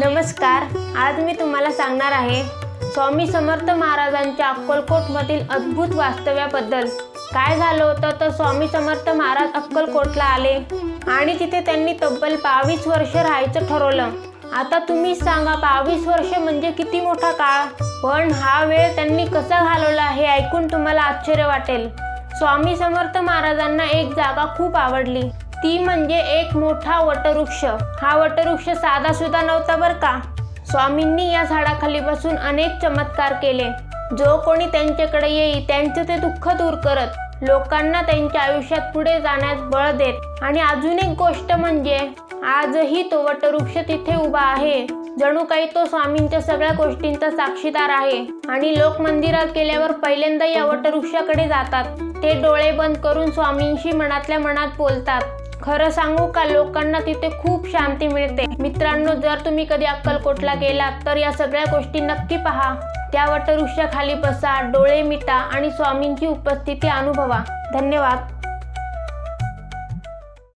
नमस्कार आज मी तुम्हाला सांगणार आहे स्वामी समर्थ महाराजांच्या अक्कलकोटमधील अद्भुत वास्तव्याबद्दल. काय झालं होतं? तर स्वामी समर्थ महाराज अक्कलकोटला आले आणि तिथे त्यांनी तब्बल बावीस वर्ष राहायचं ठरवलं. आता तुम्हीच सांगा बावीस वर्ष म्हणजे किती मोठा काळ? पण हा वेळ त्यांनी कसा घालवला हे ऐकून तुम्हाला आश्चर्य वाटेल. स्वामी समर्थ महाराजांना एक जागा खूप आवडली. ती म्हणजे एक मोठा वटवृक्ष. हा वटवृक्ष साधा सुद्धा नव्हता बरं का. स्वामींनी या झाडाखाली बसून अनेक चमत्कार केले. जो कोणी त्यांच्याकडे येई त्यांचे ते दुःख दूर करत लोकांना त्यांच्या आयुष्यात पुढे जाण्यास बळ देत. आणि अजून एक गोष्ट म्हणजे आजही तो वटवृक्ष तिथे उभा आहे. जणू काही तो स्वामींच्या सगळ्या गोष्टींचा साक्षीदार आहे. आणि लोक मंदिरात गेल्यावर पहिल्यांदा या वटवृक्षाकडे जातात. ते डोळे बंद करून स्वामींशी मनातल्या मनात बोलतात. खरं सांगू का लोकांना तिथे खूप शांती मिळते. मित्रांनो जर तुम्ही कधी अक्कलकोटला गेलात तर या सगळ्या गोष्टी नक्की पहा. त्या वटवृक्षाखाली बसा डोळे मिटा आणि स्वामींची उपस्थिती अनुभवा. धन्यवाद.